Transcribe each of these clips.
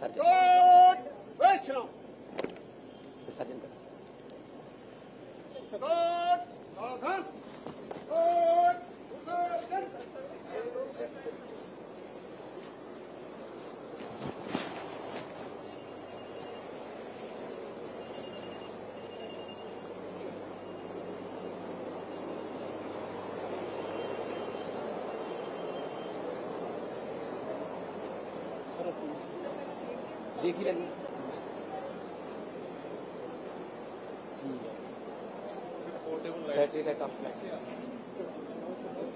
Sargento. ਦੇਖ ਹੀ ਲੈਣੀ portable battery ਦਾ ਕੰਮ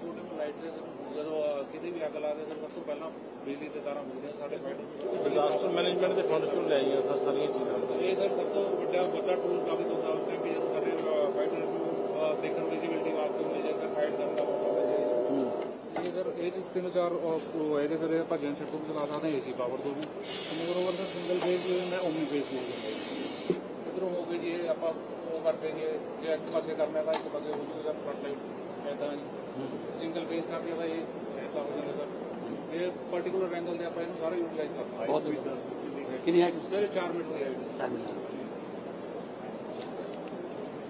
ਪੋਰਟੇਬਲ ਲਾਈਟ ਜਦੋਂ ਕਿਤੇ ਵੀ ਅੱਗ ਲੱਗਦੇ ਸਰ ਸਭ ਤੋਂ ਪਹਿਲਾਂ ਬਿਜਲੀ ਦੇ ਤਾਰਾਂ ਮਿਲਦੀਆਂ ਸਾਡੇ ਸਾਈਡ ਡਿਜ਼ਾਸਟਰ ਮੈਨੇਜਮੈਂਟ ਦੇ ਫੰਡ ਚੋਂ ਲੈ ਆਈਆਂ ਸਰ ਸਾਰੀਆਂ ਚੀਜ਼ਾਂ। ਇਹ ਸਰ ਸਭ ਤੋਂ ਵੱਡਾ ਵੱਡਾ ਟੂਲ ਸਾਬਿਤ ਹੁੰਦਾ ਉਸ ਟਾਈਮ ਕਿ ਜਦੋਂ ਸਾਡੇ ਫਾਈਟਰ ਨੂੰ ਦੇਖਣ ਵਿਜ਼ਿਬਿਲਟੀ ਵਾਸਤੇ ਫਾਈਟ ਕਰਨ ਦਾ ਸਰ ਇਹ 'ਚ ਤਿੰਨ ਚਾਰ ਉਹ ਇਹਦੇ ਸਰ ਛੱਟੂ ਵੀ ਚਲਾ ਸਕਦੇ ਏਸੀ ਪਾਵਰ ਤੋਂ ਵੀ। ਮਗਰ ਓਵਰ ਸਰ ਸਿੰਗਲ ਫੇਸ ਵੀ ਹੁੰਦਾ ਓਮਨੀ ਫੇਸ ਵੀ ਹੁੰਦਾ ਇਧਰੋਂ ਹੋ ਗਏ ਜੀ ਆਪਾਂ ਉਹ ਕਰਦੇ ਜੀ ਜੇ ਇੱਕ ਪਾਸੇ ਕਰਨਾ ਤਾਂ ਇੱਕ ਪਾਸੇ ਹੋ ਜੂਗਾ ਫਰੰਟ ਲਾਈਟ ਜੀ। ਸਿੰਗਲ ਫੇਸ ਕਰਕੇ ਤਾਂ ਇਹ ਇਦਾਂ ਹੋ ਜਾਂਦਾ ਸਰ ਇਹ ਪਾਰਟਿਕੂਲਰ ਐਂਗਲ ਤੇ ਆਪਾਂ ਇਹਨੂੰ ਸਾਰਾ ਯੂਟਿਲਾਈਜ਼ ਬਹੁਤ ਕਿੰਨੀ ਹਾਈਟ ਸਰ 4 ਮਿੰਟ ਦੀ ਹੈ 4 ਮਿੰਟ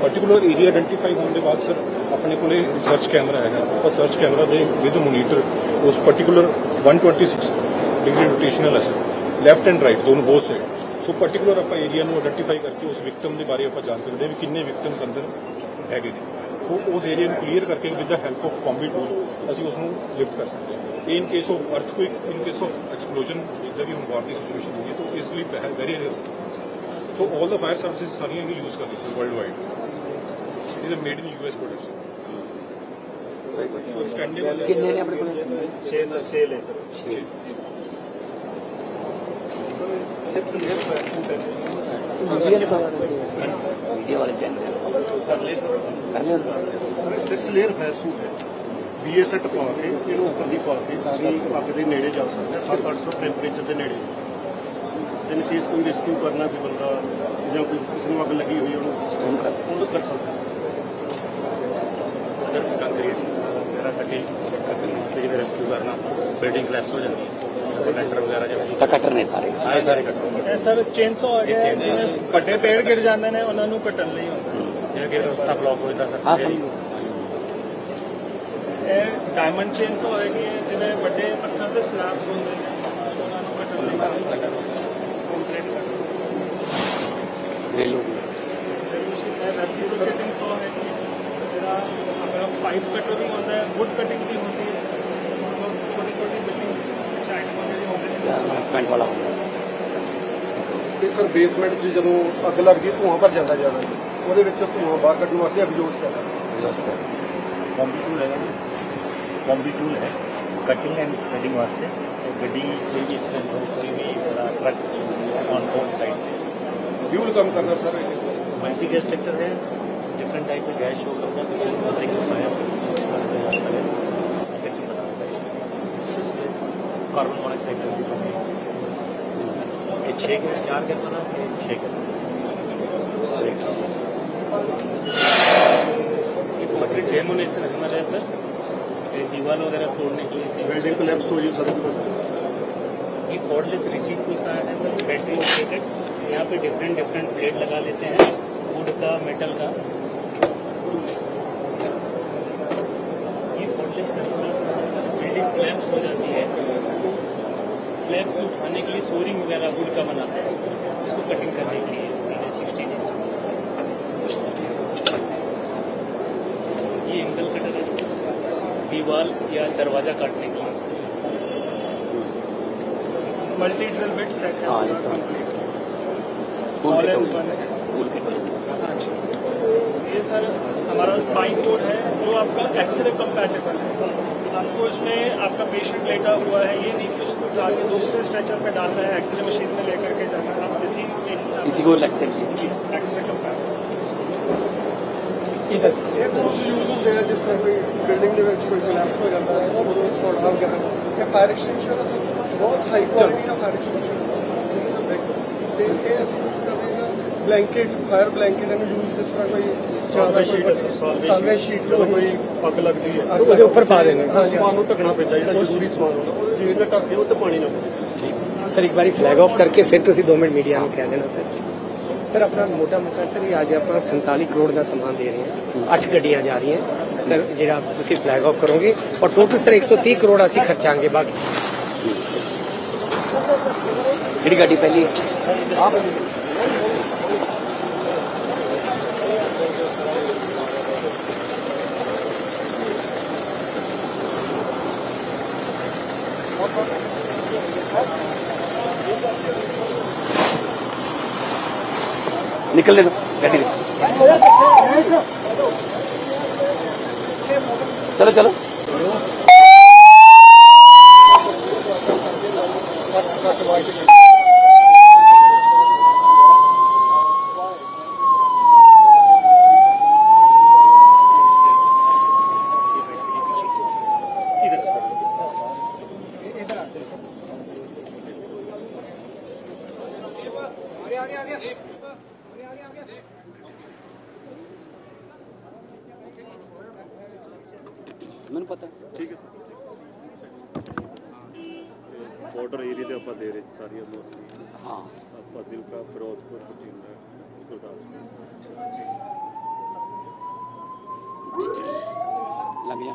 ਪਾਰਟਿਕੂਲਰ ਏਰੀਆ ਆਇਡੈਂਟੀਫਾਈ ਹੋਣ ਦੇ ਬਾਅਦ ਸਰ ਆਪਣੇ ਕੋਲੇ ਸਰਚ ਕੈਮਰਾ ਹੈਗਾ। ਆਪਾਂ ਸਰਚ ਕੈਮਰਾ ਦੇ ਵਿਦ ਮੋਨੀਟਰ ਉਸ ਪਾਰਟਿਕੂਲਰ 126 ਡਿਗਰੀ ਰੋਟੇਸ਼ਨਲ ਹੈ ਸਰ ਲੈਫਟ ਐਂਡ ਰਾਈਟ ਦੋਨੋਂ ਬੋਥ ਸਾਈਡ ਸੋ ਪਾਰਟਿਕੂਲਰ ਆਪਾਂ ਏਰੀਆ ਨੂੰ ਆਇਡੈਂਟੀਫਾਈ ਕਰਕੇ ਉਸ ਵਿਕਟਮ ਦੇ ਬਾਰੇ ਆਪਾਂ ਜਾਣ ਸਕਦੇ ਹਾਂ ਵੀ ਕਿੰਨੇ ਵਿਕਟਮਸ ਅੰਦਰ ਹੈਗੇ ਨੇ। ਸੋ ਉਸ ਏਰੀਆ ਨੂੰ ਕਲੀਅਰ ਕਰਕੇ with the help of combi tool ਅਸੀਂ ਉਸ ਨੂੰ ਲਿਫਟ ਕਰ ਸਕਦੇ ਹਾਂ। In case of earthquake in case of explosion ਜਿੱਦਾਂ ਵੀ ਹੁਣ ਬਾਹਰ ਦੀ ਸਿਚੁਏਸ਼ਨ ਹੋਈ ਹੈ, ਤਾਂ ਇਸ ਲਈ very so all the fire services ਸਾਰੀਆਂ ਵੀ ਯੂਜ਼ ਕਰਦੇ sir world wide is made in US production so extendable ਕਿੰਨੇ ਨੇ ਆਪਣੇ ਕੋਲ 6 6 ਲੈ ਸਰ 6 ਵੀਡੀਓ ਵਾਲੇ ਚੈਨਲ ਕਰਨੇ ਹੁੰਦੇ ਸਿਕਸ ਲੇਅਰ ਫਾਇਰ ਸੂਟ ਹੈ ਬੀਏ ਸੈਟ ਪਾ ਕੇ ਇਹਨੂੰ ਉੱਪਰ ਦੀ ਪਾ ਕੇ ਤੁਸੀਂ ਅੱਗ ਦੇ ਨੇੜੇ ਜਾ ਸਕਦੇ ਹੋ 7-800 ਟੈਂਪਰੇਚਰ ਦੇ ਨੇੜੇ ਇਨ ਕੇਸ ਕੋਈ ਰੈਸਕਿਊ ਕਰਨਾ ਕੋਈ ਬੰਦਾ ਜਾਂ ਕੋਈ ਕਿਸੇ ਨੂੰ ਅੱਗ ਲੱਗੀ ਹੋਈ ਉਹਨੂੰ ਕਰ ਸਕਦਾ ਅਗਰ ਕੰਕਰੀਟ ਤੇ ਜਿਹਦੇ ਰੈਸਕਿਊ ਕਰਨਾ ਬਿਲਡਿੰਗ ਕਲੈਪਸ ਹੋ ਜਾਂਦੀ ਹੈ ਲੈਂਟਰ ਵਗੈਰਾ ਜਿਵੇਂ ਤਾਂ ਕਟਰ ਨੇ ਸਾਰੇ। ਆਏ ਸਾਰੇ ਕੱਟੋ ਇਹ ਸਰ ਚੇਨਸੋ ਆ ਗਿਆ ਜਿਵੇਂ ਵੱਡੇ ਪੇੜ ਗਿਰ ਜਾਂਦੇ ਨੇ ਉਹਨਾਂ ਨੂੰ ਕੱਟਣ ਲਈ ਹੁੰਦਾ ਜਿਵੇਂ ਕਿ ਰਸਤਾ ਬਲੌਕ ਹੋ ਜਾਂਦਾ ਹਾਂ ਫਿਰ ਸਮਝ ਇਹ ਡਾਇਮੰਡ ਚੇਨਸੋ ਹੈ ਜਿਵੇਂ ਵੱਡੇ ਪੱਥਰ ਦੇ ਸਲੈਬਸ ਹੁੰਦੇ ਨੇ ਉਹਨਾਂ ਨੂੰ ਕੱਟਣ ਲਈ ਕੰਕਰੀਟ ਗ੍ਰਿਲ ਰੈਸਿਪਰੋਕੇਟਿੰਗ ਸੋ ਹੈਗੀ ਹੈ ਜਿਹੜਾ ਆਪਣਾ ਪਾਈਪ ਕਟਰ ਵੀ ਹੁੰਦਾ ਹੈ ਵੁੱਡ ਕਟਿੰਗ ਵੀ ਹੁੰਦੀ ਹੈ ਛੋਟੀ ਛੋਟੀ ਬਿਲਡਿੰਗ ਚਾਈਟ ਵਗੈਰਾ ਹੁੰਦੇ ਨੇ ਅਨਾਉਂਸਮੈਂਟ ਵਾਲਾ ਹੁੰਦਾ ਤੇ ਸਰ ਬੇਸਮੈਂਟ 'ਚ ਜਦੋਂ ਅੱਗ ਲੱਗਦੀ ਧੂਆਂ ਭਰ ਜਾਂਦਾ ਜ਼ਿਆਦਾ ਉਹਦੇ ਵਿੱਚ ਧੂਆਂ ਬਾਹਰ ਕੱਢਣ ਵਾਸਤੇ ਐਗਜ਼ੌਸਟ ਕਰਦਾ ਐਗਜ਼ੌਸਟ ਕੰਬੀ ਟੂਲ ਹੈਗਾ ਜੀ ਕੰਬੀ ਟੂਲ ਹੈ ਕਟਿੰਗ ਐਂਡ ਸਪਰੈਡਿੰਗ ਵਾਸਤੇ ਤੇ ਗੱਡੀ ਕੋਈ ਵੀ ਐਕਸੀਡੈਂਟ ਹੋ ਕੋਈ ਵੀ ਬੜਾ truck on board side fuel ਕੰਮ ਕਰਦਾ ਸਰ मल्टी गैस ट्रैक्टर है डिफरेंट टाइप के गैस शो करता है पब्लिक कार्बन मोनोक्साइड ये छः गैस चार गैस बना ये छः गैस सर दीवार वगैरह तोड़ने के लिए बिल्डिंग हो सर ये कॉर्डलेस रिसीव को है सर बैटरी यहाँ पे डिफरेंट डिफरेंट प्लेट लगा लेते हैं। वुड का मेटल का। वगैरह वुड का बनाते हैं। उसको कटिंग करने के लिए सीधे सिक्सटीन इंच ये एंगल कटर है। दीवार या दरवाज़ा काटने के लिए। मल्टी ड्रिल बिट सेट हाँ, ये सर हमारा स्पाइन बोर्ड है जो आपका एक्सरे कंपैटिबल है। आपको इसमें आपका पेशेंट लेटा हुआ है ये नहीं ला दूसरे स्ट्रेचर पे डालना है एक्सरे मशीन में लेकर के जाना है में इसी को लगते हैं एक्सरे जिस तरह कोई बिल्डिंग हो जाता है बहुत का ब्लैंकेट फायर ब्लैंकेट यूज़ जिस तरह कोई ਫਾਇਰ ਬਲੈਂਕਟ ਇਹਨੂੰ ਯੂਜ਼ ਜਿਸ ਤਰ੍ਹਾਂ ਕੋਈ ਜ਼ਿਆਦਾ ਸ਼ੀਟ ਸਾਲਵੇ ਸ਼ੀਟ ਜਦੋਂ ਕੋਈ ਅੱਗ ਲੱਗਦੀ ਹੈ। ਅੱਗ ਉਹਦੇ ਉੱਪਰ ਪਾ ਦੇਣਾ। ਉਹ ਸਮਾਨ ਨੂੰ ਢੱਕਣਾ ਪੈਂਦਾ ਜਿਹੜਾ ਜ਼ਰੂਰੀ ਸਮਾਨ ਹੁੰਦਾ। ਉਹ ਜੇ ਨਾ ਢੱਕ ਦਿਓ ਤੇ ਪਾਣੀ ਨਾ ਪਵੇ। ਸਰ ਇੱਕ ਵਾਰੀ ਫਲੈਗ ਆਫ ਕਰਕੇ ਫਿਰ ਤੁਸੀਂ 2 ਮਿੰਟ ਮੀਡੀਆ ਨੂੰ ਕਹਿ ਦੇਣਾ ਸਰ। ਸਰ ਆਪਣਾ ਮੋਟਾ ਮੋਟਾ ਸਰ ਇਹ ਅੱਜ ਆਪਾਂ 47 ਕਰੋੜ ਦਾ ਸਮਾਨ ਦੇ ਰਹੇ ਹਾਂ। 8 ਗੱਡੀਆਂ ਜਾ ਰਹੀਆਂ। ਸਰ ਜਿਹੜਾ ਤੁਸੀਂ ਫਲੈਗ ਆਫ ਕਰੋਗੇ ਔਰ ਟੋਟਲ ਸਰ 130 ਕਰੋੜ ਅਸੀਂ ਖਰਚਾਂਗੇ ਬਾਕੀ। ਕਿਹੜੀ ਗੱਡੀ ਪਹਿਲੀ ਆਪ निकल दे दो गाड़ी दे चलो चलो मैं पता ठीक है बॉर्डर एरिए आप दे रहे सारी मोस्टली हाँ फजिलका फिरोजपुर बठिंडा गुरदासपुर लग गया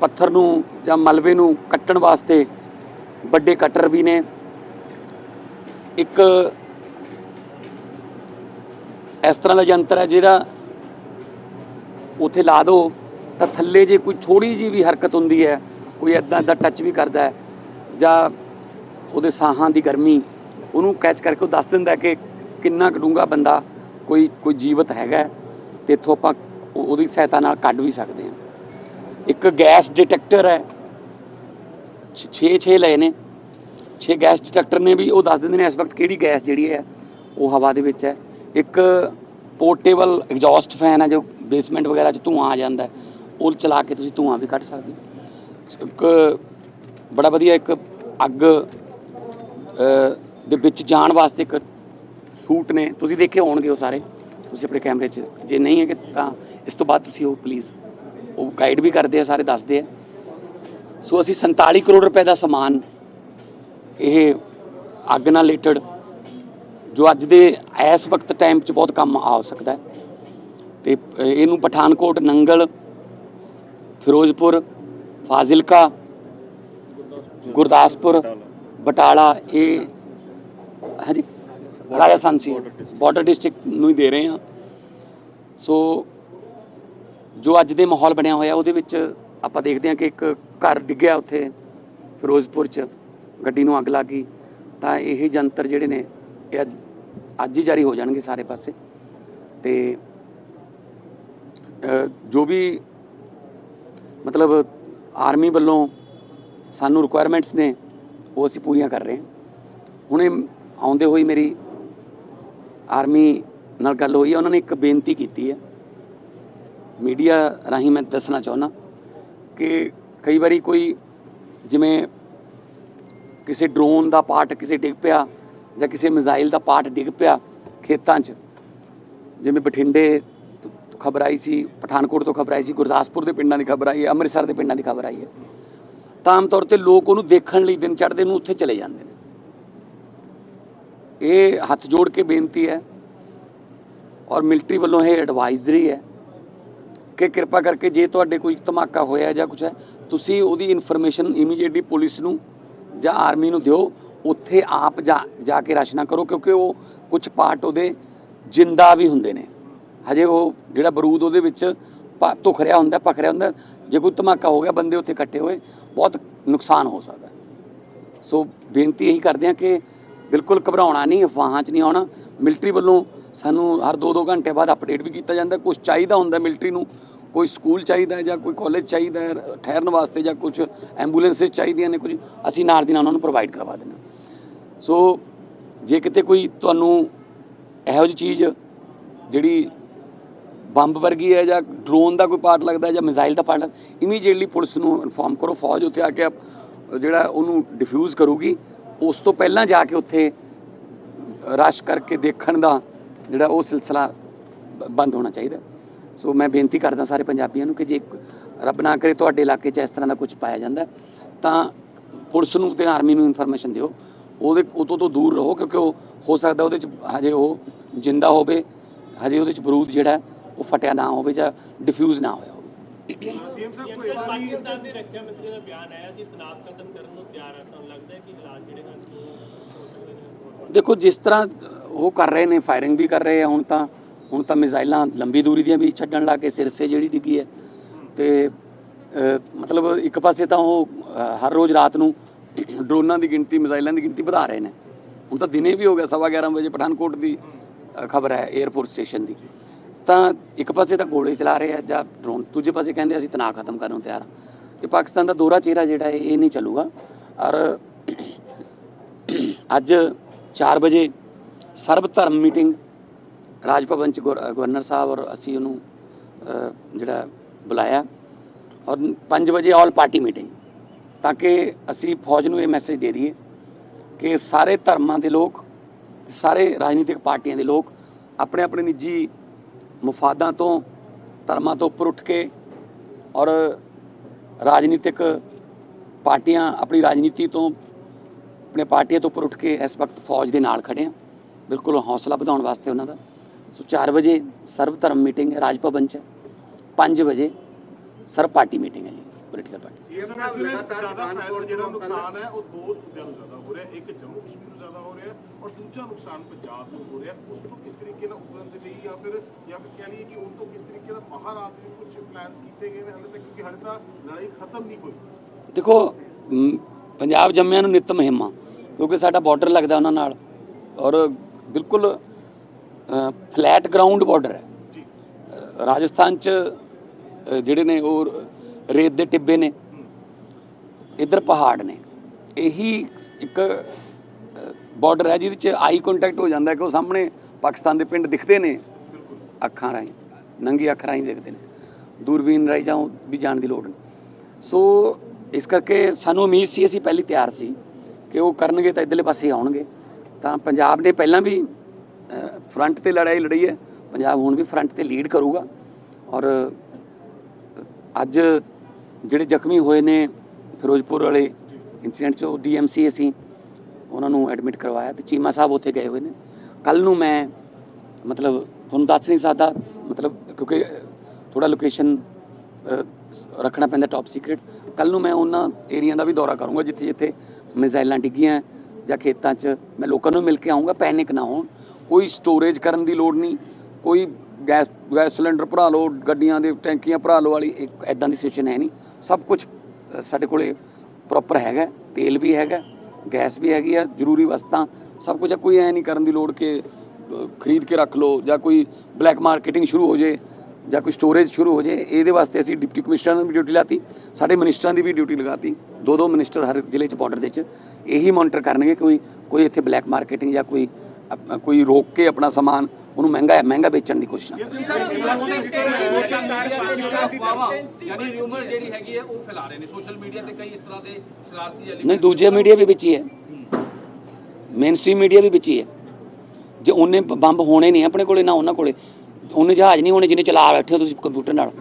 ਪੱਥਰ ਨੂੰ ਜਾਂ ਮਲਬੇ ਨੂੰ ਕੱਟਣ ਵਾਸਤੇ ਵੱਡੇ ਕਟਰ ਵੀ ਨੇ। ਇੱਕ ਇਸ ਤਰ੍ਹਾਂ ਦਾ ਯੰਤਰ ਹੈ ਜਿਹੜਾ ਉਥੇ ਲਾ ਦੋ ਤਾਂ ਥੱਲੇ ਜੇ ਕੋਈ ਥੋੜੀ ਜੀ ਵੀ ਹਰਕਤ ਹੁੰਦੀ ਹੈ, ਕੋਈ ਐਦਾਂ ਦਾ ਟੱਚ ਵੀ ਕਰਦਾ ਹੈ ਜਾਂ ਉਹਦੇ ਸਾਹਾਂ ਦੀ ਗਰਮੀ, ਉਹਨੂੰ ਕੈਚ ਕਰਕੇ ਉਹ ਦੱਸ ਦਿੰਦਾ ਕਿ ਕਿੰਨਾ ਕਟੂੰਗਾ ਬੰਦਾ ਕੋਈ ਕੋਈ ਜੀਵਤ ਹੈਗਾ ਹੈ ਤੇ ਇੱਥੋਂ ਆਪਾਂ ਉਹਦੀ ਸਹਾਇਤਾ ਨਾਲ ਕੱਢ ਵੀ ਸਕਦੇ ਹਾਂ। ਇੱਕ ਗੈਸ ਡਿਟੈਕਟਰ ਹੈ। 6 6 ਲਏ ਨੇ। 6 ਗੈਸ ਡਿਟੈਕਟਰ ਨੇ ਵੀ, ਉਹ ਦੱਸ ਦਿੰਦੇ ਨੇ ਇਸ ਵਕਤ ਕਿਹੜੀ ਗੈਸ ਜਿਹੜੀ ਹੈ, ਉਹ ਹਵਾ ਦੇ ਵਿੱਚ ਹੈ। ਇੱਕ ਪੋਰਟੇਬਲ ਐਗਜ਼ੌਸਟ ਫੈਨ ਹੈ, ਜੋ ਬੇਸਮੈਂਟ ਵਗੈਰਾ 'ਚ ਧੂਆਂ ਆ ਜਾਂਦਾ ਉਹ ਚਲਾ ਕੇ ਤੁਸੀਂ ਧੂਆਂ ਵੀ ਕੱਢ ਸਕਦੇ ਹੋ। ਇੱਕ ਬੜਾ ਵਧੀਆ ਇੱਕ ਅੱਗ ਦੇ ਵਿੱਚ ਜਾਣ ਵਾਸਤੇ ਇੱਕ ਸੂਟ ਨੇ। ਤੁਸੀਂ ਦੇਖੇ ਹੋਣਗੇ ਉਹ ਸਾਰੇ। ਤੁਸੀਂ ਆਪਣੇ ਕੈਮਰੇ 'ਚ। ਜੇ ਨਹੀਂ ਹੈ ਕਿ ਤਾਂ ਇਸ ਤੋਂ ਬਾਅਦ ਤੁਸੀਂ ਉਹ ਪਲੀਜ਼ ਉਹ ਗਾਈਡ ਵੀ ਕਰਦੇ ਆ, ਸਾਰੇ ਦੱਸਦੇ ਆ। ਸੋ ਅਸੀਂ 47 ਕਰੋੜ ਰੁਪਏ ਦਾ ਸਮਾਨ, ਇਹ ਅੱਗ ਨਾਲ ਰਿਲੇਟਡ ਜੋ ਅੱਜ ਦੇ ਇਸ ਵਕਤ ਟਾਈਮ 'ਚ ਬਹੁਤ ਕੰਮ ਆ ਸਕਦਾ ਹੈ। ਤੇ ਇਹਨੂੰ ਪਠਾਨਕੋਟ, ਨੰਗਲ, ਫਿਰੋਜ਼ਪੁਰ, ਫਾਜ਼ਿਲਕਾ, ਗੁਰਦਾਸਪੁਰ, ਬਟਾਲਾ, ਇਹ ਹਾਂਜੀ, ਰਾਜਸਥਾਨ ਸੀ ਬਾਰਡਰ ਡਿਸਟ੍ਰਿਕਟ ਨੂੰ ਹੀ ਦੇ ਰਹੇ ਹਾਂ। ਸੋ ਜੋ ਅੱਜ ਦੇ ਮਾਹੌਲ ਬਣਿਆ ਹੋਇਆ, ਉਹਦੇ ਵਿੱਚ ਆਪਾਂ ਦੇਖਦੇ ਹਾਂ ਕਿ ਇੱਕ ਘਰ ਡਿੱਗਿਆ ਉੱਥੇ, ਫਿਰੋਜ਼ਪੁਰ 'ਚ, ਗੱਡੀ ਨੂੰ ਅੱਗ ਲੱਗ ਗਈ। ਤਾਂ ਇਹ ਜੰਤਰ ਜਿਹੜੇ ਨੇ, ਇਹ ਅੱਜ- ਅੱਜ ਹੀ ਜਾਰੀ ਹੋ ਜਾਣਗੇ ਸਾਰੇ ਪਾਸੇ। ਤੇ ਜੋ ਵੀ ਮਤਲਬ ਆਰਮੀ ਵੱਲੋਂ ਸਾਨੂੰ ਰਿਕੁਆਇਰਮੈਂਟਸ ਨੇ, ਉਹ ਅਸੀਂ ਪੂਰੀਆਂ ਕਰ ਰਹੇ ਹਾਂ। ਹੁਣੇ ਆਉਂਦੇ ਹੋਈ ਮੇਰੀ ਆਰਮੀ ਨਾਲ ਗੱਲ ਹੋਈ ਹੈ, ਉਹਨਾਂ ਨੇ ਇੱਕ ਬੇਨਤੀ ਕੀਤੀ ਹੈ ਮੀਡੀਆ ਰਾਹੀਂ ਮੈਂ ਦੱਸਣਾ ਚਾਹੁੰਦਾ ਕਿ ਕਈ ਵਾਰੀ ਕੋਈ ਜਿਵੇਂ ਕਿਸੇ ਡਰੋਨ ਦਾ ਪਾਰਟ ਕਿਸੇ ਡਿੱਗ ਪਿਆ ਜਾਂ ਕਿਸੇ ਮਿਜ਼ਾਈਲ ਦਾ ਪਾਰਟ ਡਿੱਗ ਪਿਆ ਖੇਤਾਂ 'ਚ, ਜਿਵੇਂ ਬਠਿੰਡੇ ਖਬਰ ਆਈ ਸੀ, ਪਠਾਨਕੋਟ ਤੋਂ ਖਬਰ ਆਈ ਸੀ, ਗੁਰਦਾਸਪੁਰ ਦੇ ਪਿੰਡਾਂ ਦੀ ਖਬਰ ਆਈ ਹੈ, ਅੰਮ੍ਰਿਤਸਰ ਦੇ ਪਿੰਡਾਂ ਦੀ ਖਬਰ ਆਈ ਹੈ। ਤਾਂ ਆਮ ਤੌਰ ਤੇ ਲੋਕ ਉਹਨੂੰ ਦੇਖਣ ਲਈ ਦਿਨ ਚੜ੍ਹਦੇ ਨੂੰ ਉੱਥੇ ਚਲੇ ਜਾਂਦੇ ਨੇ। ਇਹ ਹੱਥ ਜੋੜ ਕੇ ਬੇਨਤੀ ਹੈ ਔਰ ਮਿਲਟਰੀ ਵੱਲੋਂ ਇਹ ਐਡਵਾਈਜ਼ਰੀ ਹੈ। ਕਿ ਕਿਰਪਾ ਕਰਕੇ ਜੇ ਤੁਹਾਡੇ ਕੋਈ ਧਮਾਕਾ ਹੋਇਆ ਜਾਂ ਕੁਝ ਹੈ, ਤੁਸੀਂ ਉਹਦੀ ਇਨਫੋਰਮੇਸ਼ਨ ਇਮੀਡੀਏਟਲੀ ਪੁਲਿਸ ਨੂੰ ਜਾਂ ਆਰਮੀ ਨੂੰ ਦਿਓ। ਉੱਥੇ ਆਪ ਜਾ ਕੇ ਰਸ਼ ਕਰੋ, ਕਿਉਂਕਿ ਉਹ ਕੁਝ ਪਾਰਟ ਉਹਦੇ ਜਿੰਦਾ ਵੀ ਹੁੰਦੇ ਨੇ। ਹਜੇ ਉਹ ਜਿਹੜਾ ਬਰੂਦ ਉਹਦੇ ਵਿੱਚ ਪ- ਧੁਖ ਰਿਹਾ ਹੁੰਦਾ ਪਕ ਰਿਹਾ ਹੁੰਦਾ, ਜੇ ਕੋਈ ਧਮਾਕਾ ਹੋ ਗਿਆ, ਬੰਦੇ ਉੱਥੇ ਇਕੱਠੇ ਹੋਏ, ਬਹੁਤ ਨੁਕਸਾਨ ਹੋ ਸਕਦਾ। ਸੋ ਬੇਨਤੀ ਇਹੀ ਕਰਦੇ ਹਾਂ ਕਿ ਬਿਲਕੁਲ ਘਬਰਾਉਣਾ ਨਹੀਂ, ਅਫਵਾਹਾਂ 'ਚ ਨਹੀਂ ਆਉਣਾ। ਮਿਲਟਰੀ ਵੱਲੋਂ ਸਾਨੂੰ ਹਰ 2-2 ਘੰਟੇ ਬਾਅਦ ਅਪਡੇਟ ਵੀ ਕੀਤਾ ਜਾਂਦਾ। ਕੁਝ ਚਾਹੀਦਾ ਹੁੰਦਾ ਮਿਲਟਰੀ ਨੂੰ, ਕੋਈ ਸਕੂਲ ਚਾਹੀਦਾ ਹੈ ਜਾਂ ਕੋਈ ਕਾਲਜ ਚਾਹੀਦਾ ਹੈ ਠਹਿਰਨ ਵਾਸਤੇ ਜਾਂ ਕੁਝ ਐਂਬੂਲੈਂਸਸ ਚਾਹੀਦੀਆਂ ਨੇ, ਕੁਝ ਅਸੀਂ ਨਾਲ ਦੀ ਨਾਲ ਉਹਨਾਂ ਨੂੰ ਪ੍ਰੋਵਾਈਡ ਕਰਵਾ ਦਿੰਦੇ ਹਾਂ। ਸੋ ਜੇ ਕਿਤੇ ਕੋਈ ਤੁਹਾਨੂੰ ਇਹੋ ਜਿਹੀ ਚੀਜ਼ ਜਿਹੜੀ ਬੰਬ ਵਰਗੀ ਹੈ ਜਾਂ ਡਰੋਨ ਦਾ ਕੋਈ ਪਾਰਟ ਲੱਗਦਾ ਜਾਂ ਮਿਜ਼ਾਈਲ ਦਾ ਪਾਰਟ ਇਮੀਡੀਏਟਲੀ ਪੁਲਿਸ ਨੂੰ ਇਨਫੋਰਮ ਕਰੋ, ਫੌਜ ਉੱਥੇ ਆ ਕੇ ਜਿਹੜਾ ਉਹਨੂੰ ਡਿਫਿਊਜ਼ ਕਰੂਗੀ। ਉਸ ਤੋਂ ਪਹਿਲਾਂ ਜਾ ਕੇ ਉੱਥੇ ਰਸ਼ ਕਰਕੇ ਦੇਖਣ ਦਾ ਜਿਹੜਾ ਉਹ ਸਿਲਸਿਲਾ ਬ- ਬੰਦ ਹੋਣਾ ਚਾਹੀਦਾ। ਸੋ ਮੈਂ ਬੇਨਤੀ ਕਰਦਾ ਸਾਰੇ ਪੰਜਾਬੀਆਂ ਨੂੰ ਕਿ ਜੇ ਰੱਬ ਨਾ ਕਰੇ ਤੁਹਾਡੇ ਇਲਾਕੇ 'ਚ ਇਸ ਤਰ੍ਹਾਂ ਦਾ ਕੁਝ ਪਾਇਆ ਜਾਂਦਾ ਤਾਂ ਪੁਲਿਸ ਨੂੰ ਤੇ ਆਰਮੀ ਨੂੰ ਇਨਫੋਰਮੇਸ਼ਨ ਦਿਓ। ਉਹਦੇ ਉਤੋਂ ਤੋਂ ਦੂਰ ਰਹੋ ਕਿਉਂਕਿ ਉਹ ਹੋ ਸਕਦਾ ਉਹਦੇ 'ਚ ਹਜੇ ਉਹ ਜਿੰਦਾ ਹੋਵੇ ਹਜੇ ਉਹਦੇ 'ਚ ਬਰੂਦ ਜਿਹੜਾ ਉਹ ਫਟਿਆ ਨਾ ਹੋਵੇ ਜਾਂ ਡਿਫਿਊਜ਼ ਨਾ ਹੋਇਆ ਹੋਵੇ। ਸੀਐਮ ਸਾਹਿਬ ਕੋਈ ਵਾਰੀ ਪਾਕਿਸਤਾਨ ਦੇ ਰੱਖਿਆ ਮੰਤਰੀ ਦਾ ਬਿਆਨ ਆਇਆ ਸੀ ਤਨਾਜ਼ ਖਤਮ ਕਰਨ ਨੂੰ ਤਿਆਰ ਹੈ ਤੁਹਾਨੂੰ ਲੱਗਦਾ ਹੈ ਕਿ ਹਾਲਾਤ ਜਿਹੜੇ ਹਨ ਉਹ ਹੋ ਸਕਦੇ ਨੇ ਦੇਖੋ ਜਿਸ ਤਰ੍ਹਾਂ ਉਹ ਕਰ ਰਹੇ ਨੇ ਫਾਇਰਿੰਗ ਵੀ ਕਰ ਰਹੇ ਆ ਹੁਣ ਤਾਂ। ਹੁਣ ਤਾਂ ਮਿਜ਼ਾਈਲਾਂ ਲੰਬੀ ਦੂਰੀ ਦੀਆਂ ਵੀ ਛੱਡਣ ਲੱਗ ਕੇ ਸਿਰਸੇ ਜਿਹੜੀ ਡਿੱਗੀ ਹੈ। ਤੇ ਮਤਲਬ ਇੱਕ ਪਾਸੇ ਤਾਂ ਉਹ ਹਰ ਰੋਜ਼ ਰਾਤ ਨੂੰ ਡਰੋਨਾਂ ਦੀ ਗਿਣਤੀ, ਮਿਜ਼ਾਈਲਾਂ ਦੀ ਗਿਣਤੀ ਵਧਾ ਰਹੇ ਨੇ। ਹੁਣ ਤਾਂ ਦਿਨੇ ਵੀ ਹੋ ਗਿਆ, ਸਵਾ 11 ਵਜੇ ਪਠਾਨਕੋਟ ਦੀ ਖਬਰ ਹੈ 에ਅਰਪੋਰਟ ਸਟੇਸ਼ਨ ਦੀ। ਤਾਂ ਇੱਕ ਪਾਸੇ ਤਾਂ ਗੋਲੇ ਚਲਾ ਰਹੇ ਆ, ਜਾਂ ਡਰੋਨ ਦੂਜੇ ਪਾਸੇ ਕਹਿੰਦੇ ਅਸੀਂ ਤਣਾਅ ਖਤਮ ਕਰਨ ਨੂੰ ਤਿਆਰ ਹਾਂ ਤੇ ਪਾਕਿਸਤਾਨ ਦਾ ਦੋਹਰਾ ਚਿਹਰਾ ਜਿਹੜਾ ਹੈ ਇਹ ਨਹੀਂ ਚੱਲੂਗਾ। ਔਰ, ਅੱਜ 4 ਵਜੇ ਸਰਬ ਧਰਮ ਮੀਟਿੰਗ ਰਾਜ ਭਵਨ ਚ ਗਵਰ- ਗਵਰਨਰ ਸਾਹਿਬ ਔਰ ਅਸੀਂ ਉਹਨੂੰ ਜਿਹੜਾ ਬੁਲਾਇਆ ਔਰ 5 ਵਜੇ ਆਲ ਪਾਰਟੀ ਮੀਟਿੰਗ ਤਾਂ ਕਿ ਅਸੀਂ ਫੌਜ ਨੂੰ ਇਹ ਮੈਸੇਜ ਦੇ ਦਈਏ ਕਿ ਸਾਰੇ ਧਰਮਾਂ ਦੇ ਲੋਕ, ਸਾਰੇ ਰਾਜਨੀਤਿਕ ਪਾਰਟੀਆਂ ਦੇ ਲੋਕ ਆਪਣੇ ਆਪਣੇ ਨਿੱਜੀ ਮਫਾਦਾਂ ਤੋਂ, ਧਰਮਾਂ ਤੋਂ ਉੱਪਰ ਉੱਠ ਕੇ ਔਰ ਰਾਜਨੀਤਿਕ ਪਾਰਟੀਆਂ ਆਪਣੀ ਰਾਜਨੀਤੀ ਤੋਂ, ਆਪਣੇ ਪਾਰਟੀਆਂ ਤੋਂ ਉੱਪਰ ਉੱਠ ਕੇ ਇਸ ਵਕਤ ਫੌਜ ਦੇ ਨਾਲ ਖੜੇ ਆ। ਬਿਲਕੁਲ ਹੌਸਲਾ ਵਧਾਉਣ ਵਾਸਤੇ ਉਹਨਾਂ ਦਾ। ਸੋ 4 ਵਜੇ ਸਰਵ ਧਰਮ ਮੀਟਿੰਗ ਹੈ ਰਾਜ ਭਵਨ ਚ। 5 ਵਜੇ ਸਰਬ ਪਾਰਟੀ ਮੀਟਿੰਗ ਹੈ ਜੀ ਪੋਲੀਟੀਕਲ ਪਾਰਟੀ ਸੀਐਮ ਸਾਹਿਬ ਲਗਾਤਾਰ ਪਠਾਨਕੋਟ ਜਿਹੜਾ ਨੁਕਸਾਨ ਹੈ ਉਹ ਦੋ ਸੂਬਿਆਂ ਨੂੰ ਜ਼ਿਆਦਾ ਹੋ ਰਿਹਾ। ਇੱਕ ਜੰਮੂ ਕਸ਼ਮੀਰ ਨੂੰ ਜ਼ਿਆਦਾ ਹੋ ਰਿਹਾ ਔਰ ਦੂਜਾ ਨੁਕਸਾਨ ਪੰਜਾਬ ਨੂੰ ਹੋ ਰਿਹਾ। ਉਸ ਤੋਂ ਕਿਸ ਤਰੀਕੇ ਨਾਲ ਉਬਰਨ ਦੇ ਲਈ ਜਾਂ ਫਿਰ ਜਾਂ ਫਿਰ ਕਹਿ ਲਈਏ ਕਿ ਉਸ ਤੋਂ ਕਿਸ ਤਰੀਕੇ ਨਾਲ ਮਹਾਰਾਜ ਦੇ ਕੁਝ ਪਲਾਨਸ ਕੀਤੇ ਗਏ ਨੇ ਹਾਲੇ ਤੱਕ ਕਿਉਂਕਿ ਹਾਲੇ ਤਾਂ ਲੜਾਈ ਖਤਮ ਨਹੀਂ ਹੋਈ। ਦੇਖੋ ਪੰਜਾਬ ਜੰਮਿਆਂ ਨੂੰ ਨਿਤ ਮਹਿਮਾ ਕਿਉਂਕਿ ਸਾਡਾ ਬਾਰਡਰ ਲੱਗਦਾ ਉਹਨਾਂ ਨਾਲ। ਔਰ ਬਿਲਕੁਲ ਫਲੈਟ ਗਰਾਊਂਡ ਬਾਰਡਰ ਹੈ। ਰਾਜਸਥਾਨ ਚ ਜਿਹੜੇ ਨੇ ਉਹ ਰੇਤ ਦੇ ਟਿੱਬੇ ਨੇ ਇੱਧਰ ਪਹਾੜ ਨੇ। ਇਹੀ ਇੱਕ ਬਾਰਡਰ ਹੈ ਜਿਹਦੇ ਚ ਆਈ ਕੰਟੈਕਟ ਹੋ ਜਾਂਦਾ ਕਿ ਉਹ ਸਾਹਮਣੇ ਪਾਕਿਸਤਾਨ ਦੇ ਪਿੰਡ ਦਿਖਦੇ ਨੇ। ਅੱਖਾਂ ਰਾਹੀਂ ਨੰਗੀ ਅੱਖ ਰਾਹੀਂ ਦਿਖਦੇ ਨੇ। ਦੂਰਬੀਨ ਰਾਹੀਂ ਜਾਂ ਵੀ ਜਾਣ ਦੀ ਲੋੜ ਨਹੀਂ। ਸੋ ਇਸ ਕਰਕੇ ਸਾਨੂੰ ਉਮੀਦ ਸੀ ਅਸੀਂ ਪਹਿਲੀ ਤਿਆਰ ਸੀ ਕਿ ਉਹ ਕਰਨਗੇ ਤਾਂ ਇਧਰਲੇ ਪਾਸੇ ਆਉਣਗੇ। ਤਾਂ ਪੰਜਾਬ ਨੇ ਪਹਿਲਾਂ ਵੀ ਫਰੰਟ ਤੇ ਲੜਾਈ ਲੜੀ ਹੈ। ਪੰਜਾਬ ਹੁਣ ਵੀ ਫਰੰਟ ਤੇ ਲੀਡ ਕਰੂਗਾ। ਔਰ ਅੱਜ ਜਿਹੜੇ ਜ਼ਖਮੀ ਹੋਏ ਨੇ ਫਿਰੋਜ਼ਪੁਰ ਵਾਲੇ ਇਨਸੀਡੈਂਟ 'ਚ ਉਹ ਡੀਐਮਸੀ ਅਸੀਂ ਉਹਨਾਂ ਨੂੰ ਐਡਮਿਟ ਕਰਵਾਇਆ ਤੇ ਚੀਮਾ ਸਾਹਿਬ ਉੱਥੇ ਗਏ ਹੋਏ ਨੇ। ਕੱਲ ਨੂੰ ਮੈਂ, ਮਤਲਬ ਤੁਹਾਨੂੰ ਦੱਸ ਨਹੀਂ ਸਕਦਾ, ਮਤਲਬ ਕਿਉਂਕਿ ਥੋੜਾ ਲੋਕੇਸ਼ਨ ਰੱਖਣਾ ਪੈਂਦਾ ਟੌਪ ਸੀਕ੍ਰੀਟ ਕੱਲ ਨੂੰ ਮੈਂ ਉਹਨਾਂ ਏਰੀਆ ਦਾ ਵੀ ਦੌਰਾ ਕਰੂੰਗਾ ਜਿੱਥੇ ਜਿੱਥੇ ਮਿਜ਼ਾਈਲਾਂ ਡਿੱਗੀਆਂ ਜਾਂ ਖੇਤਾਂ 'ਚ ਮੈਂ ਲੋਕਾਂ ਨੂੰ ਮਿਲ ਕੇ ਆਉਂਗਾ ਪੈਨਿਕ ਨਾ ਹੋਣ। ਕੋਈ ਸਟੋਰੇਜ ਕਰਨ ਦੀ ਲੋੜ ਨਹੀਂ। ਕੋਈ ਗੈਸ ਗੈਸ ਸਿਲੰਡਰ ਭਰਾ ਲਓ, ਗੱਡੀਆਂ ਦੇ ਟੈਂਕੀਆਂ ਭਰਾ ਲਓ ਵਾਲੀ, ਇੱਕ ਐਦਾਂ ਦੀ ਸਿਚੁਏਸ਼ਨ ਹੈ ਨਹੀਂ। ਸਭ ਕੁਝ ਸਾਡੇ ਕੋਲੇ ਪ੍ਰੋਪਰ ਹੈਗਾ, ਤੇਲ ਵੀ ਹੈਗਾ ਗੈਸ ਵੀ ਹੈਗੀ ਆ, ਜ਼ਰੂਰੀ ਵਸਤਾਂ, ਸਭ ਕੁਝ ਕੋਈ ਐ ਨਹੀਂ ਕਰਨ ਦੀ ਲੋੜ ਕਿ ਖਰੀਦ ਕੇ ਰੱਖ ਲਓ ਜਾਂ ਕੋਈ ਬਲੈਕ ਮਾਰਕੀਟਿੰਗ ਸ਼ੁਰੂ ਹੋ ਜੇ। ਜਾਂ ਕੋਈ ਸਟੋਰੇਜ ਸ਼ੁਰੂ ਹੋ ਜੇ ਇਹਦੇ ਵਾਸਤੇ ਅਸੀਂ ਡਿਪਟੀ ਕਮਿਸ਼ਨਰ ਨੂੰ ਵੀ ਡਿਊਟੀ ਲਾਤੀ ਸਾਡੇ ਮਿਨਿਸਟਰਾਂ ਦੀ ਵੀ ਡਿਊਟੀ ਲਗਾਤੀ। ਦੋ ਦੋ ਮਿਨਿਸਟਰ ਹਰ ਜ਼ਿਲ੍ਹੇ 'ਚ ਬਾਰਡਰ ਦੇ 'ਚ। ਇਹੀ ਮੋਨੀਟਰ ਕਰਨਗੇ ਕੋਈ ਕੋਈ ਇੱਥੇ ਬਲੈਕ ਮਾਰਕੀਟਿੰਗ ਜਾਂ ਕੋਈ ਕੋਈ ਰੋਕ ਕੇ ਆਪਣਾ ਸਮਾਨ ਉਹਨੂੰ ਮਹਿੰਗਾ ਮਹਿੰਗਾ ਵੇਚਣ ਦੀ ਕੋਸ਼ਿਸ਼ ਨਾ ਕਰੇ। ਯਾਨੀ ਰਿਊਮਰ ਜਿਹੜੀ ਹੈਗੀ ਹੈ ਉਹ ਫੈਲਾ ਰਹੇ ਨੇ। ਸੋਸ਼ਲ ਮੀਡੀਆ ਤੇ ਕਈ ਇਸ ਤਰ੍ਹਾਂ ਦੇ ਸ਼ਰਾਰਤੀ ਐਲੀਮੈਂਟ ਨਹੀਂ ਦੂਜੇ ਮੀਡੀਆ ਵੀ ਵਿੱਚ ਹੀ ਹੈ। ਮੇਨ ਸਟ੍ਰੀਮ ਮੀਡੀਆ ਵੀ ਵਿੱਚ ਹੀ ਹੈ। ਜੇ ਉਹਨੇ ਬੰਬ ਹੋਣੇ ਨਹੀਂ ਆਪਣੇ ਕੋਲੇ ਨਾ ਉਹਨਾਂ ਕੋਲੇ। ਉਹਨੇ ਜਹਾਜ਼ ਨਹੀਂ ਹੋਣੇ ਜਿਹਨੇ ਚਲਾ ਬੈਠੇ ਹੋ ਤੁਸੀਂ ਕੰਪਿਊਟਰ ਨਾਲ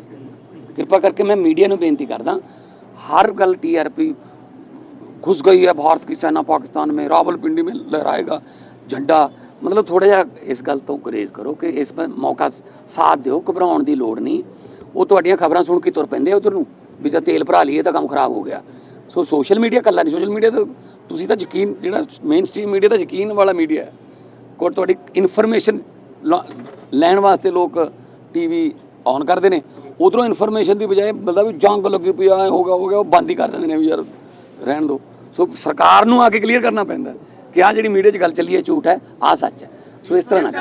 ਕਿਰਪਾ ਕਰਕੇ ਮੈਂ ਮੀਡੀਆ ਨੂੰ ਬੇਨਤੀ ਕਰਦਾ ਹਰ ਗੱਲ ਟੀਆਰਪੀ घुस गई है भारत की सेना पाकिस्तान में रावलपिंडी में लहराएगा झंडा ਮਤਲਬ ਥੋੜਾ ਜਿਹਾ ਇਸ ਗੱਲ ਤੋਂ ਗੁਰੇਜ਼ ਕਰੋ ਕਿ ਇਸ ਮ- ਮੌਕਾ ਸਾਥ ਦਿਓ ਘਬਰਾਉਣ ਦੀ ਲੋੜ ਨਹੀਂ ਉਹ ਤੁਹਾਡੀਆਂ ਖਬਰਾਂ ਸੁਣ ਕੇ ਤੁਰ ਪੈਂਦੇ ਆ ਉਧਰ ਨੂੰ ਵੀ ਜੇ ਤੇਲ ਭਰਾ ਲਈਏ ਤਾਂ ਕੰਮ ਖਰਾਬ ਹੋ ਗਿਆ ਸੋ ਸੋਸ਼ਲ ਮੀਡੀਆ ਕੱਲਾ ਨਹੀਂ ਸੋਸ਼ਲ ਮੀਡੀਆ ਤਾਂ ਤੁਸੀਂ ਤਾਂ ਯਕੀਨ ਜਿਹੜਾ ਮੇਨ ਸਟ੍ਰੀਮ ਮੀਡੀਆ ਤਾਂ ਯਕੀਨ ਵਾਲਾ ਮੀਡੀਆ ਹੈ ਕੋ ਤੁਹਾਡੀ ਇਨਫੋਰਮੇਸ਼ਨ ਲੈਣ ਵਾਸਤੇ ਲੋਕ ਟੀਵੀ ਔਨ ਕਰਦੇ ਨੇ। ਉਧਰੋਂ ਇਨਫੋਰਮੇਸ਼ਨ ਦੀ ਬਜਾਏ ਮਤਲਬ ਵੀ ਜੰਗ ਲੱਗੀ ਪਈ ਆ ਹੋ ਗਿਆ ਹੋ ਗਿਆ, ਉਹ ਬੰਦ ਹੀ ਕਰ ਦਿੰਦੇ ਨੇ ਵੀ ਯਾਰ ਰਹਿਣ ਦਿਓ ਸੋ ਸਰਕਾਰ ਨੂੰ ਆ ਕੇ ਕਲੀਅਰ ਕਰਨਾ ਪੈਂਦਾ ਕਿ ਆ ਜਿਹੜੀ ਮੀਡੀਆ 'ਚ ਗੱਲ ਚੱਲੀ ਹੈ, ਝੂਠ ਹੈ ਆ ਸੱਚ ਹੈ। ਸੋ ਇਸ ਤਰ੍ਹਾਂ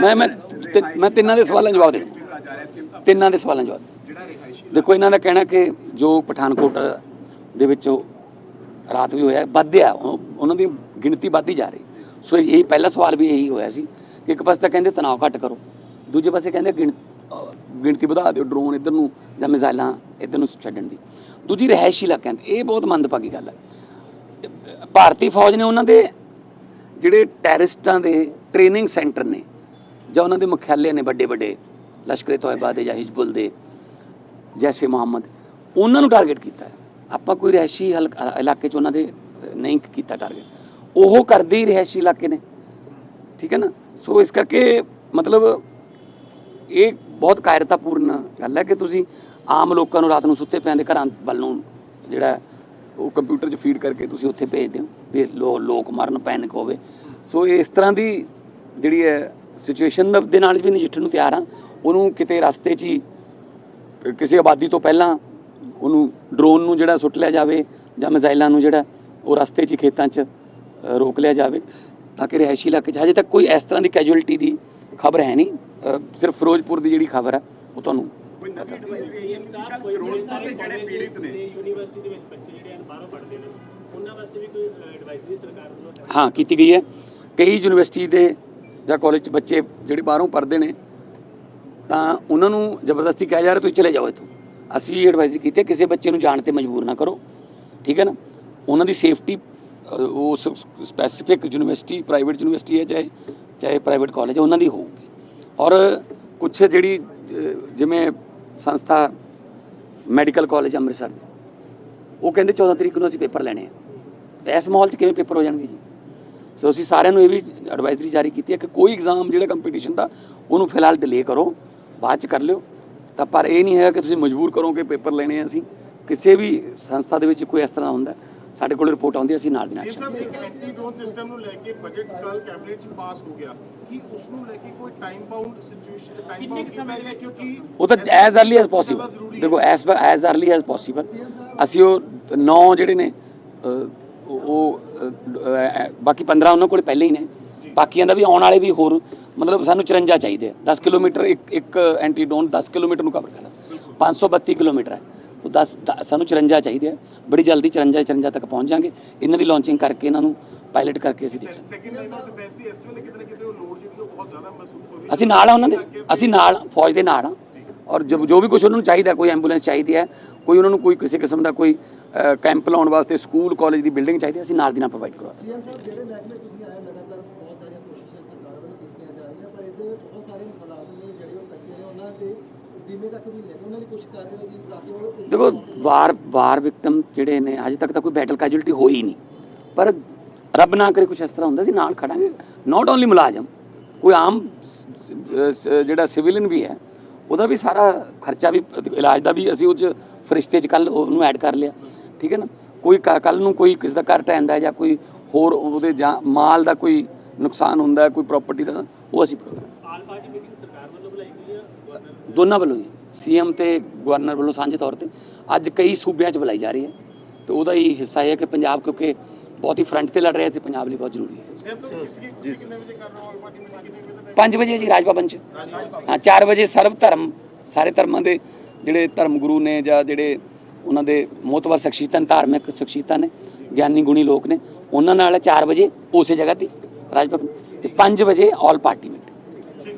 ਨਾ ਮੈਂ ਮੈਂ ਤਿੰਨਾਂ ਦੇ ਸਵਾਲਾਂ ਜਵਾਬ ਦੇ ਤਿੰਨਾਂ ਦੇ ਸਵਾਲਾਂ ਜਵਾਬ ਦੇਖੋ ਇਹਨਾਂ ਦਾ ਕਹਿਣਾ ਕਿ ਜੋ ਪਠਾਨਕੋਟ ਦੇ ਵਿੱਚ ਰਾਤ ਵੀ ਹੋਇਆ ਵੱਧਿਆ ਉਹਨਾਂ ਦੀ ਗਿਣਤੀ ਵੱਧਦੀ ਜਾ ਰਹੀ। ਸੋ ਇਹ ਪਹਿਲਾ ਸਵਾਲ ਵੀ ਇਹੀ ਹੋਇਆ ਸੀ ਇੱਕ ਪਾਸੇ ਤਾਂ ਕਹਿੰਦੇ ਤਣਾਅ ਘੱਟ ਕਰੋ, ਦੂਜੇ ਪਾਸੇ ਕਹਿੰਦੇ ਗਿਣ- ਗਿਣਤੀ ਵਧਾ ਦਿਓ ਡਰੋਨ ਇੱਧਰ ਨੂੰ ਜਾਂ ਮਿਜ਼ਾਈਲਾਂ ਇੱਧਰ ਨੂੰ ਛੱਡਣ ਦੀ। ਦੂਜੀ ਰਿਹਾਇਸ਼ੀ ਇਲਾਕਿਆਂ ਤੇ ਇਹ ਬਹੁਤ ਮੰਦਭਾਗੀ ਗੱਲ ਹੈ। ਭਾਰਤੀ ਫੌਜ ਨੇ ਉਹਨਾਂ ਦੇ ਜਿਹੜੇ ਟੈਰਰਿਸਟਾਂ ਦੇ ਟ੍ਰੇਨਿੰਗ ਸੈਂਟਰ ਨੇ, ਜਾਂ ਉਹਨਾਂ ਦੇ ਮੁਖਿਆਲੇ ਨੇ ਵੱਡੇ ਵੱਡੇ ਲਸ਼ਕਰੇ ਤੋਇਬਾ ਦੇ ਜਾਂ ਹਿਜਬੁਲ ਦੇ ਜੈਸੇ ਮੁਹੰਮਦ, ਉਹਨਾਂ ਨੂੰ ਟਾਰਗੇਟ ਕੀਤਾ ਆਪਾਂ ਕੋਈ ਰਿਹਾਇਸ਼ੀ ਹਲਕ- ਇਲਾਕੇ 'ਚ ਉਹਨਾਂ ਦੇ ਨਹੀਂ ਕੀਤਾ ਟਾਰਗੇਟ ਉਹ ਕਰਦੇ ਹੀ ਰਿਹਾਇਸ਼ੀ ਇਲਾਕੇ ਨੇ। ਠੀਕ ਹੈ ਨਾ? ਸੋ ਇਸ ਕਰਕੇ ਮਤਲਬ ਇਹ ਬਹੁਤ ਕਾਇਰਤਾਪੂਰਨ ਗੱਲ ਹੈ ਕਿ ਤੁਸੀਂ ਆਮ ਲੋਕਾਂ ਨੂੰ ਰਾਤ ਨੂੰ ਸੁੱਤੇ ਪਿਆਂ ਦੇ ਘਰਾਂ ਵੱਲ ਨੂੰ ਜਿਹੜਾ ਉਹ ਕੰਪਿਊਟਰ 'ਚ ਫੀਡ ਕਰਕੇ ਤੁਸੀਂ ਉੱਥੇ ਭੇਜਦੇ ਹੋ ਵੀ ਲੋ- ਲੋਕ ਮਰਨ ਪੈਨਿਕ ਹੋਵੇ। ਸੋ ਇਸ ਤਰ੍ਹਾਂ ਦੀ ਜਿਹੜੀ ਹੈ ਸਿਚੁਏਸ਼ਨ ਦੇ ਨਾਲ ਵੀ ਨਜਿੱਠਣ ਨੂੰ ਤਿਆਰ ਆ। ਉਹਨੂੰ ਕਿਤੇ ਰਸਤੇ 'ਚ ਹੀ, ਕਿਸੇ ਆਬਾਦੀ ਤੋਂ ਪਹਿਲਾਂ ਉਹਨੂੰ ਡਰੋਨ ਨੂੰ ਜਿਹੜਾ ਸੁੱਟ ਲਿਆ ਜਾਵੇ ਜਾਂ ਮਿਜ਼ਾਈਲਾਂ ਨੂੰ ਜਿਹੜਾ ਉਹ ਰਸਤੇ 'ਚ ਹੀ ਖੇਤਾਂ 'ਚ ਰੋਕ ਲਿਆ ਜਾਵੇ। ਤਾਂ ਕਿ ਰਿਹਾਇਸ਼ੀ ਇਲਾਕੇ 'ਚ ਹਜੇ ਤੱਕ ਕੋਈ ਇਸ ਤਰ੍ਹਾਂ ਦੀ ਕੈਜੁਅਲਟੀ ਦੀ ਖਬਰ ਹੈ ਨਹੀਂ। ਸਿਰਫ ਫਿਰੋਜ਼ਪੁਰ ਦੀ ਜਿਹੜੀ ਖਬਰ ਹੈ, ਉਹ ਤੁਹਾਨੂੰ ਹਾਂ, ਕੀਤੀ ਗਈ ਹੈ। ਕਈ ਯੂਨੀਵਰਸਿਟੀ ਦੇ ਜਾਂ ਕਾਲਜ 'ਚ ਬੱਚੇ ਜਿਹੜੇ ਬਾਹਰੋਂ ਪੜ੍ਹਦੇ ਨੇ, ਤਾਂ ਉਹਨਾਂ ਨੂੰ ਜ਼ਬਰਦਸਤੀ ਕਿਹਾ ਜਾ ਰਿਹਾ ਤੁਸੀਂ ਚਲੇ ਜਾਓ ਇੱਥੋਂ। ਅਸੀਂ ਇਹ ਐਡਵਾਈਜ਼ਰੀ ਕੀਤੀ ਕਿਸੇ ਬੱਚੇ ਨੂੰ ਜਾਣ ਤੇ ਮਜਬੂਰ ਨਾ ਕਰੋ। ਠੀਕ ਹੈ ਨਾ? ਉਹਨਾਂ ਦੀ ਸੇਫਟੀ ਉਹ ਸਪੈਸੀਫਿਕ ਯੂਨੀਵਰਸਿਟੀ ਪ੍ਰਾਈਵੇਟ ਯੂਨੀਵਰਸਿਟੀ ਹੈ, ਚਾਹੇ ਚਾਹੇ ਪ੍ਰਾਈਵੇਟ ਕਾਲਜ ਹੈ, ਉਹਨਾਂ ਦੀ ਹੋਊਗੀ। ਔਰ ਕੁਝ ਜਿਹੜੀ ਜਿਵੇਂ ਸੰਸਥਾ ਮੈਡੀਕਲ ਕਾਲਜ ਅੰਮ੍ਰਿਤਸਰ ਉਹ ਕਹਿੰਦੇ 14 ਤਰੀਕ ਨੂੰ ਅਸੀਂ ਪੇਪਰ ਲੈਣੇ ਆ। ਇਸ ਮਾਹੌਲ 'ਚ ਕਿਵੇਂ ਪੇਪਰ ਹੋ ਜਾਣਗੇ ਜੀ? ਸੋ ਅਸੀਂ ਸਾਰਿਆਂ ਨੂੰ ਇਹ ਵੀ ਐਡਵਾਈਜ਼ਰੀ ਜਾਰੀ ਕੀਤੀ ਹੈ ਕਿ ਕੋਈ ਐਗਜ਼ਾਮ ਜਿਹੜਾ ਕੰਪੀਟੀਸ਼ਨ ਦਾ, ਉਹਨੂੰ ਫਿਲਹਾਲ ਡਿਲੇ ਕਰੋ, ਬਾਅਦ 'ਚ ਕਰ ਲਿਓ। ਤਾਂ ਪਰ ਇਹ ਨਹੀਂ ਹੈਗਾ ਕਿ ਤੁਸੀਂ ਮਜਬੂਰ ਕਰੋ ਕਿ ਪੇਪਰ ਲੈਣੇ ਆ ਅਸੀਂ। ਕਿਸੇ ਵੀ ਸੰਸਥਾ ਦੇ ਵਿੱਚ ਕੋਈ ਇਸ ਤਰ੍ਹਾਂ ਹੁੰਦਾ। ਸਾਡੇ ਕੋਲ ਰਿਪੋਰਟ ਆਉਂਦੀ ਅਸੀਂ ਨਾਲ ਦੀ ਨਾਲ ਐਕਸ਼ਨ ਲੈਂਦੇ ਲੋਨ ਸਿਸਟਮ ਨੂੰ ਲੈ ਕੇ ਬਜਟ ਕੱਲ ਕੈਬਨਿਟ ਚ ਪਾਸ ਹੋ ਗਿਆ। ਕਿ ਉਸ ਨੂੰ ਲੈ ਕੇ ਕੋਈ time bound situation time bound ਕਿਵੇਂ ਹੈ ਕਿਉਂਕਿ ਉਹ ਤਾਂ ਐਜ਼ अर्ਲੀ ਐਜ਼ ਪੋਸੀਬਲ ਦੇਖੋ as as early as possible ਅਸੀਂ ਉਹ ਨੌ ਜਿਹੜੇ ਨੇ ਉਹ ਬਾਕੀ 15 ਉਹਨਾਂ ਕੋਲ ਪਹਿਲੇ ਹੀ ਨੇ। ਬਾਕੀਆਂ ਦਾ ਵੀ ਆਉਣ ਵਾਲੇ ਵੀ ਹੋਰ ਮਤਲਬ ਸਾਨੂੰ 54 ਚਾਹੀਦੇ 10 ਕਿਲੋਮੀਟਰ ਇੱਕ ਇੱਕ ਐਂਟੀ ਡੋਨ 10 ਕਿਲੋਮੀਟਰ ਨੂੰ ਕਵਰ ਕਰਦਾ। 532 ਕਿਲੋਮੀਟਰ ਹੈ। ਉਹ 10 ਦ- ਸਾਨੂੰ 54 ਚਾਹੀਦੇ ਆ ਬੜੀ ਜਲਦੀ 54 54 ਤੱਕ ਪਹੁੰਚ ਜਾਾਂਗੇ ਇਹਨਾਂ ਦੀ ਲਾਂਚਿੰਗ ਕਰਕੇ ਇਹਨਾਂ ਨੂੰ ਪਾਇਲਟ ਕਰਕੇ ਅਸੀਂ ਦੇਖ ਲਾਂਗੇ ਅਸੀਂ ਨਾਲ ਆ ਉਹਨਾਂ ਦੇ। ਅਸੀਂ ਨਾਲ ਫੌਜ ਦੇ ਨਾਲ ਆ। ਔਰ ਜੋ ਜੋ ਵੀ ਕੁਝ ਉਹਨਾਂ ਨੂੰ ਚਾਹੀਦਾ ਕੋਈ ਐਂਬੂਲੈਂਸ ਚਾਹੀਦੀ ਹੈ ਕੋਈ ਉਹਨਾਂ ਨੂੰ ਕੋਈ ਕਿਸੇ ਕਿਸਮ ਦਾ ਕੋਈ ਕੈਂਪ ਲਾਉਣ ਵਾਸਤੇ ਸਕੂਲ ਕਾਲਜ ਦੀ ਬਿਲਡਿੰਗ ਚਾਹੀਦੀ ਹੈ ਅਸੀਂ ਨਾਲ ਦੀ ਨਾਲ ਪ੍ਰੋਵਾਈਡ ਕਰਵਾ ਦਾਂਗੇ ਬੀਮੇ ਤੱਕ ਵੀ ਨਹੀਂ ਉਹਨਾਂ ਦੀ ਕੋਸ਼ਿਸ਼ ਕਰ ਰਹੇ ਹੋ ਜੀ ਤਾਂ ਕਿ ਉਹ ਦੇਖੋ, ਵਾਰ ਵਾਰ ਵਿਕਟਮ ਜਿਹੜੇ ਨੇ, ਅਜੇ ਤੱਕ ਤਾਂ ਕੋਈ ਬੈਟਲ ਕੈਜੁਅਲਟੀ ਹੋਈ ਨਹੀਂ। ਪਰ ਰੱਬ ਨਾ ਕਰੇ ਕੁਝ ਇਸ ਤਰ੍ਹਾਂ ਹੁੰਦਾ ਸੀ ਨਾਲ ਖੜਾਂਗੇ। ਨਾਟ ਓਨਲੀ ਮੁਲਾਜ਼ਮ, ਕੋਈ ਆਮ ਜਿਹੜਾ ਸਿਵਿਲੀਅਨ ਵੀ ਹੈ, ਉਹਦਾ ਵੀ ਸਾਰਾ ਖਰਚਾ ਵੀ, ਇਲਾਜ ਦਾ ਵੀ ਅਸੀਂ ਉਹ 'ਚ ਫਰਿਸ਼ਤੇ 'ਚ ਕੱਲ ਉਹਨੂੰ ਐਡ ਕਰ ਲਿਆ। ਠੀਕ ਹੈ ਨਾ? ਕੋਈ ਕੱਲ ਨੂੰ ਕੋਈ ਕਿਸੇ ਦਾ ਘਰ ਢਹਿੰਦਾ ਜਾਂ ਕੋਈ ਹੋਰ ਉਹਦੇ ਜਾਂ ਮਾਲ ਦਾ ਕੋਈ ਨੁਕਸਾਨ ਹੁੰਦਾ, ਕੋਈ ਪ੍ਰਾਪਰਟੀ ਦਾ, ਉਹ ਅਸੀਂ ਪ੍ਰੋਗਰਾਮ ਆਲ ਪਾਰਟੀ ਮੀਟਿੰਗ ਸਰਕਾਰ ਵੱਲੋਂ ਬੁਲਾਈ ਗਈ ਹੈ ਗਵਰਨਰ ਦੋਨਾਂ ਵੱਲੋਂ ਹੀ ਸੀਐਮ ਤੇ ਗਵਰਨਰ ਵੱਲੋਂ ਸਾਂਝੇ ਤੌਰ ਤੇ। ਅੱਜ ਕਈ ਸੂਬਿਆਂ 'ਚ ਬੁਲਾਈ ਜਾ ਰਹੀ ਹੈ ਤੇ ਉਹਦਾ ਹੀ ਹਿੱਸਾ ਇਹ ਹੈ ਕਿ ਪੰਜਾਬ ਕਿਉਂਕਿ ਬਹੁਤ ਹੀ ਫਰੰਟ ਤੇ ਲੜ ਰਿਹਾ ਤੇ ਪੰਜਾਬ ਲਈ ਬਹੁਤ ਜ਼ਰੂਰੀ ਹੈ। ਸਰ ਤੁਸੀਂ ਕਿਸ ਕੀ ਕਿੰਨੇ ਵਜੇ ਕਰ ਰਹੇ ਹੋ? ਆਲ ਪਾਰਟੀ ਮੀਟਿੰਗ ਕਿੰਨੇ ਵਜੇ 5 ਵਜੇ ਜੀ ਰਾਜ ਭਵਨ 'ਚ ਹਾਂ 4 ਵਜੇ ਸਰਵ ਧਰਮ ਸਾਰੇ ਧਰਮਾਂ ਦੇ ਜਿਹੜੇ ਧਰਮ ਗੁਰੂ ਨੇ ਜਾਂ ਜਿਹੜੇ ਉਹਨਾਂ ਦੇ ਮੋਤਵਰ ਸ਼ਖਸੀਅਤਾਂ ਨੇ, ਧਾਰਮਿਕ ਸ਼ਖਸੀਅਤਾਂ ਨੇ ਗਿਆਨੀ ਗੁਣੀ ਲੋਕ ਨੇ ਉਹਨਾਂ ਨਾਲ 4 ਵਜੇ ਉਸੇ ਜਗ੍ਹਾ ਤੇ ਰਾਜ ਭਵਨ ਤੇ 5 ਵਜੇ ਆਲ ਪਾਰਟੀ ਮੀਟਿੰਗ